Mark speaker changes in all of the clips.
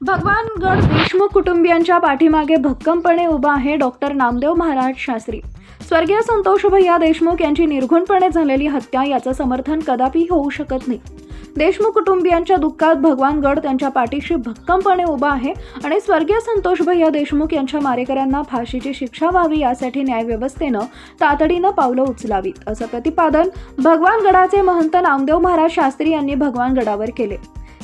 Speaker 1: भगवानगड देशमुख कुटुंबियांच्या पाठीमागे भक्कमपणे उभा आहे डॉक्टर नामदेव महाराज शास्त्री. स्वर्गीय संतोष भैया देशमुख यांची निर्घुणपणे झालेली हत्या याचं समर्थन कदापि होऊ शकत नाही. देशमुख कुटुंबियांच्या दुःखात भगवान गड त्यांच्या पाठीशी भक्कमपणे उभा आहे आणि स्वर्गीय संतोष भैया देशमुख यांच्या मारेकऱ्यांना फाशीची शिक्षा व्हावी यासाठी न्यायव्यवस्थेनं तातडीनं पावलं उचलावीत असं प्रतिपादन भगवान गडाचे महंत नामदेव महाराज शास्त्री यांनी भगवान गडावर केले.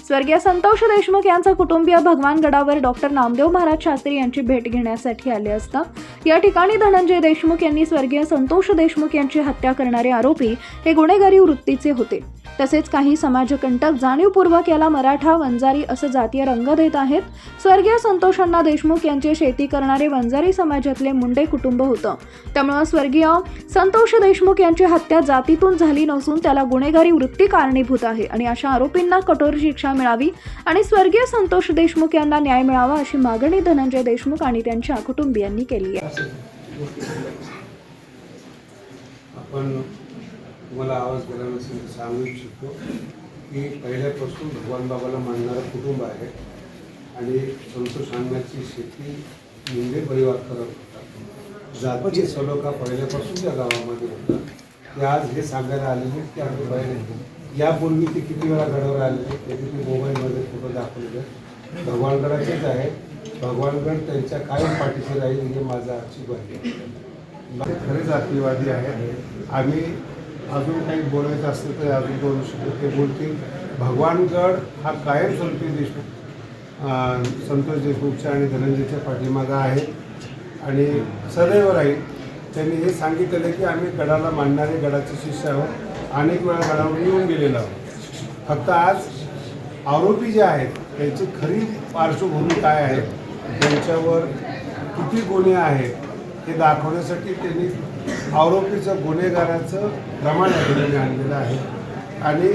Speaker 1: स्वर्गीय संतोष देशमुख यांचा कुटुंबीय भगवान गडावर डॉक्टर नामदेव महाराज शास्त्री यांची भेट घेण्यासाठी आले असता या ठिकाणी धनंजय देशमुख यांनी स्वर्गीय संतोष देशमुख यांची हत्या करणारे आरोपी हे गुन्हेगारी वृत्तीचे होते. तसेच काही समाजकंटक जाणीवपूर्वक याला मराठा वंजारी असं जातीय रंग देत आहेत. स्वर्गीय संतोषांना देशमुख यांचे शेती करणारे वंजारी समाजातले मुंडे कुटुंब होतं. त्यामुळं स्वर्गीय संतोष देशमुख यांची हत्या जातीतून झाली नसून त्याला गुन्हेगारी वृत्ती कारणीभूत आहे आणि अशा आरोपींना कठोर शिक्षा मिळावी आणि स्वर्गीय संतोष देशमुख यांना न्याय मिळावा अशी मागणी धनंजय देशमुख आणि त्यांच्या कुटुंबियांनी केली आहे.
Speaker 2: आपण तुम्हाला आवाज दिला नसेल तर सांगू इच्छितो की पहिल्यापासून भगवान बाबाला मानणारं कुटुंब आहे आणि संतोष सांगण्याची शेती मुंडे परिवार करत होता. जातीय सलोखा पहिल्यापासून त्या गावामध्ये होता. ते आज हे सांगायला आलेले की आम्ही बाहेर यापूर्वी ते किती वेळा गडावर आलेले त्याचे ते मोबाईलमध्ये फोटो दाखवले भगवानगडाचेच आहे. भगवानगड त्यांच्या कायम पाठीशी राहील हे माझा आजची आहे. खरेच आत्मीवादी आहे. आम्ही अजून काही बोलायचं असलं तर अजून बोलू शकतो ते बोलतील. भगवानगड हा कायमस्वरूपी देशमुख संतोष देशमुखच्या आणि धनंजयच्या पाठीमागा आहे. आणि सदैव राहील. त्यांनी हे सांगितलेलं की आम्ही गडाला मांडणारे गडाचे शिष्य आहोत. अनेक वेळा गडावर येऊन गेलेलो आहोत. फक्त आज आरोपी जे आहेत त्यांची खरी पार्श्वभूमी काय आहे? त्यांच्यावर किती गुन्हे आहेत? हे दाखवण्यासाठी त्यांनी आरोपीचं गुन्हेगाराचं प्रमाण या ठिकाणी आणलेलं आहे. आणि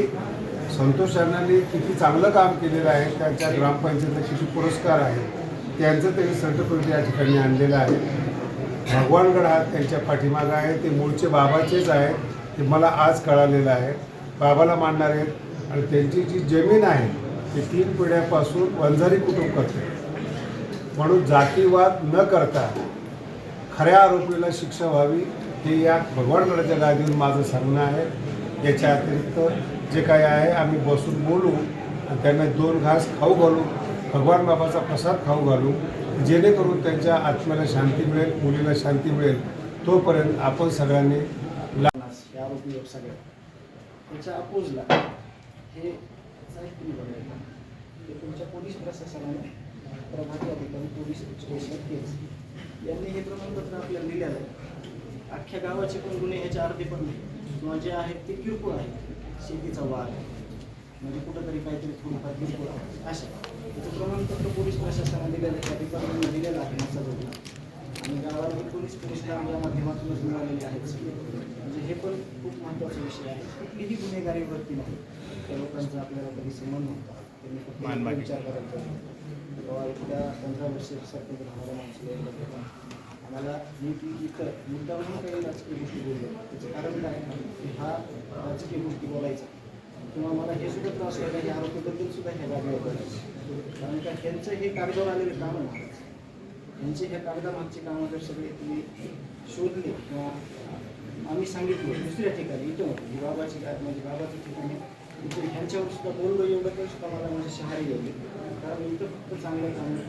Speaker 2: संतोष अण्णांनी किती चांगलं काम केलेलं आहे त्यांच्या ग्रामपंचायतीला किती पुरस्कार आहे त्यांचं त्यांनी सर्टिफिकेट या ठिकाणी आणलेलं आहे. भगवानगड हा त्यांच्या पाठीमागं आहे ते मूळचे बाबाचेच आहेत हे मला आज कळालेलं आहे. बाबाला मानणार आहेत आणि त्यांची जी जमीन आहे ती तीन पिढ्यापासून वंजारी कुटुंब करते. म्हणून जातीवाद न करता खऱ्या आरोपीला शिक्षा व्हावी हे या भगवानगडाच्या गादीवर माझं सांगणं आहे. याच्या अतिरिक्त जे काही आहे आम्ही बसून बोलू आणि त्यांना दोन घास खाऊ घालू भगवान बाबाचा प्रसाद खाऊ घालू जेणेकरून त्यांच्या आत्म्याला शांती मिळेल मुलीला शांती मिळेल. तोपर्यंत आपण सगळ्यांनी
Speaker 3: पन्नास आरोपी सगळ्या त्याच्या अपोजला हे तुमच्या पोलीस प्रशासनाने प्रभारी अधिकारी पोलीस स्टेशन केस यांनी हे प्रमाणपत्र आपल्याला दिलेलं आहे. अख्ख्या गावाचे पण गुन्हे ह्याच्या अर्धे पण नाही. किंवा जे आहेत ते किरकोळ आहेत. शेतीचा वाद. म्हणजे कुठंतरी काहीतरी थोडीफार किरकोळ आहे. अशा. त्याचं प्रमाणपत्र पोलीस प्रशासनाने दिलेलं आहे. त्या डिपार्टमेंटने दिलेलं आहे. मसाजोगला आणि गावाला पोलीस पोलीस काम या माध्यमातूनच मिळालेले आहेत म्हणजे हे पण खूप महत्त्वाचा विषय आहे. कुठलीही गुन्हेगारी वृत्ती नाही. त्या लोकांचा आपल्याला कधी संबंध नव्हता त्यांनी फक्त विचार करायचा तेव्हा एकदा पंधरा वर्ष सरकार आम्हाला माणसं आम्हाला मी ती इतर मुद्दा म्हणून काही राजकीय गोष्टी बोललो. त्याचं कारण काय? की हा राजकीय गोष्टी बोलायचा. किंवा मला हे सुद्धा त्रास व्हायला या आरोपीबद्दल सुद्धा ह्या जागेवर बोलायचं कारण का ह्यांचं हे कागदावर आलेले काम ह्यांचे ह्या कागदामागची कामं जर सगळे तुम्ही शोधले किंवा आम्ही सांगितलं. दुसऱ्या ठिकाणी इथं होतं. बाबाची काय म्हणजे बाबाच्या ठिकाणी इथे ह्यांच्यावर सुद्धा बोललो एवढं काही सुद्धा मला म्हणजे शहारी गेले. कारण इथं फक्त चांगलं चांगलं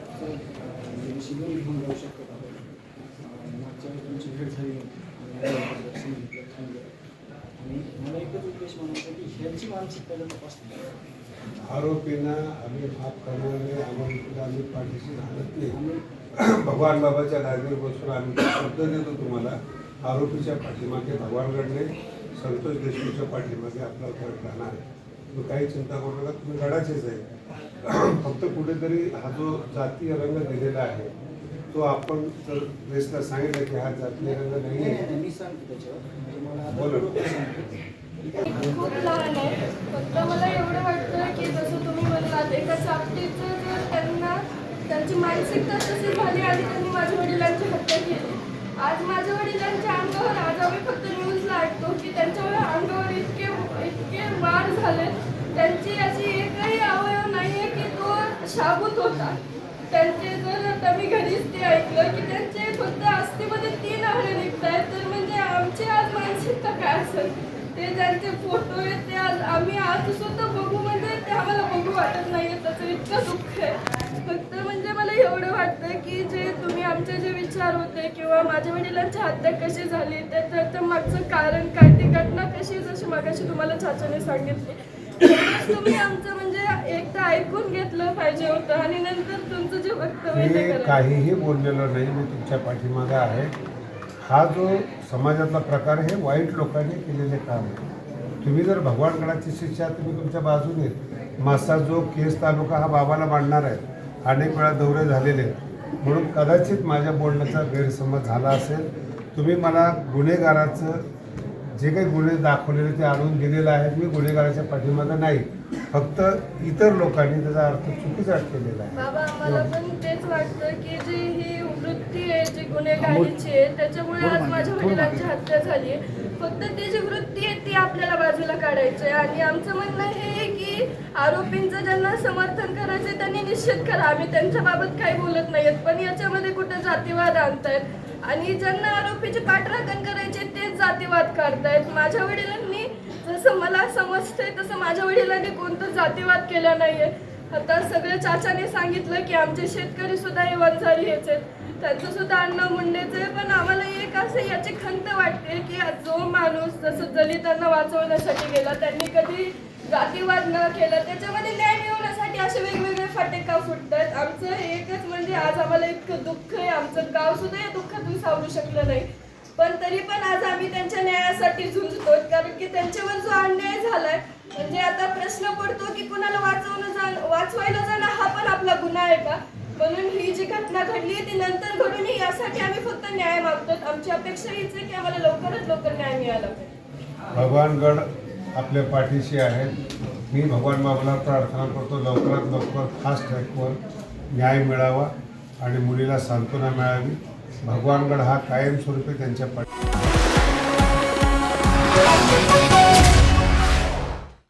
Speaker 3: म्हणजे शिबिर घेऊन जाऊ शकतो आपण मागच्या वेळेस तुमची भेट झाली. आणि दर्शन. आणि मला एकच उद्देश म्हणायचा की ह्यांची मानसिकता तपासली.
Speaker 2: आरोपींना आम्ही माफ करणार नाही आम्हाला आम्ही पाठीशी राहत नाही. भगवान बाबाच्या गादीवर बसून आम्ही शब्द देतो तुम्हाला. आरोपीच्या पाठीमागे भगवानगडने संतोष देशमुखच्या पाठीमागे आपला राहणार आहे. काही चिंता करू नका तुम्ही गडाचेच आहे. फक्त कुठेतरी हा जो जातीय रंग दिलेला आहे तो आपण जर वेसला सांगितलं की हा जातीय रंग नाही.
Speaker 4: खूप लहान आहे. फक्त मला एवढं वाटतं की जसं तुम्ही म्हणलात एका चापटीचं जर त्यांना त्यांची मानसिकता तशी झाली आणि त्यांनी माझ्या वडिलांची हत्या केली. आज माझ्या वडिलांच्या अंगावर आज आम्ही फक्त न्यूजला ऐकतो की त्यांच्या अंगावर इतके इतके वार झाले त्यांची अशी एकही अवयव नाहीये की तो शाबूत होता. त्यांचे जर आता मी घरीच ते ऐकलं की त्यांचे फक्त अस्थिमध्ये तीन आहणे निघत आहेत तर म्हणजे आमची आज मानसिकता काय असेल? ते ज्यांचे फोटो आहेत ते आज आम्ही आज सुद्धा बघू म्हणजे ते आम्हाला बघू वाटत नाही त्याचं इतकं दुःख आहे. फक्त म्हणजे मला एवढं वाटतं की जे तुम्ही आमचे जे विचार होते किंवा माझ्या वडिलांची हत्या कशी झाली त्याचं मागचं कारण काय ती घटना कशी जशी मागाशी तुम्हाला चाचाने सांगितली. तुम्ही आमचं म्हणजे एकदा ऐकून घेतलं पाहिजे होतं आणि नंतर तुमचं जे वक्तव्य ते
Speaker 2: मी
Speaker 4: करा
Speaker 2: काहीही बोललेलो नाही मी तुमच्या पाठीमागं आहे. हा जो समाजातला प्रकार आहे हे वाईट लोकांनी केलेले काम आहे. तुम्ही जर भगवानगडाची शिक्षा तुम्ही तुमच्या बाजूने मासा जो केस तालुका हा बाबाला मांडणार आहे अनेक वेळा दौरे झालेले आहेत. म्हणून कदाचित माझ्या बोलण्याचा गैरसमज झाला असेल. तुम्ही मला गुन्हेगाराचं जे काही गुन्हे दाखवलेले ते आणून दिलेलं आहे मी गुन्हेगाराच्या पाठीमागं नाही. फक्त इतर लोकांनी त्याचा अर्थ चुकीचा केलेला आहे.
Speaker 4: बाबा आम्हाला पण तेच वाटतं की जी ही वृत्ती आहे जी गुन्हेगारीची आहे त्याच्यामुळे आज माझ्या वडिलांची हत्या झाली आहे. फक्त ती जी वृत्ती आहे ती आपल्याला बाजूला काढायची आहे. आणि आमचं म्हणणं हे आहे की आरोपींचं ज्यांना समर्थन करायचं त्यांनी निश्चित करा. आम्ही त्यांच्याबाबत काही बोलत नाहीत पण याच्यामध्ये कुठं जातीवाद आणतायत? आणि ज्यांना आरोपीची पाठराखण करायची तेच जातीवाद काढतायत. माझ्या वडिलांनी जसं मला समजतंय तसं माझ्या वडिलांनी कोणतं जातीवाद केला नाहीये. आता सगळ्या चाचाने सांगितलं की आमचे शेतकरी सुद्धा हे वंजारी हेच आहेत. त्यांचं सुद्धा अन्न मुंडेचं आहे पण आम्हाला एक असं याची खंत वाटते की जो माणूस जसं दलितांना वाचवण्यासाठी गेला त्यांनी कधी जातीवाद न केला त्याच्यामध्ये न्याय मिळवण्यासाठी असे वेगवेगळे फाटे का फुटतात. आमचं एकच म्हणजे आज आम्हाला इतकं दुःख आहे आमचं गाव सुद्धा या दुःखातून सावरू शकलं नाही. पण तरी पण आज आम्ही त्यांच्या न्यायासाठी झुंजतो कारण की त्यांच्यावर जो अन्याय झालाय म्हणजे आता प्रश्न पडतो की कुणाला वाचवणं जाण वाचवायला जाणं हा पण आपला गुन्हा आहे का? म्हणून ही जी घटना घडली ती नंतर घडून यासाठी आम्ही फक्त न्याय मागतो. आमची अपेक्षा हीच आहे की आम्हाला लवकरात लवकर न्याय मिळाला पाहिजे.
Speaker 2: भगवानगड आपल्या पाठीशी आहेत. मी भगवान बाबाला प्रार्थना करतो लवकरात लवकर फास्ट ट्रॅकवर न्याय मिळावा आणि मुलीला सांत्वना मिळावी. भगवानगड हा कायमस्वरूपी त्यांच्या पाठी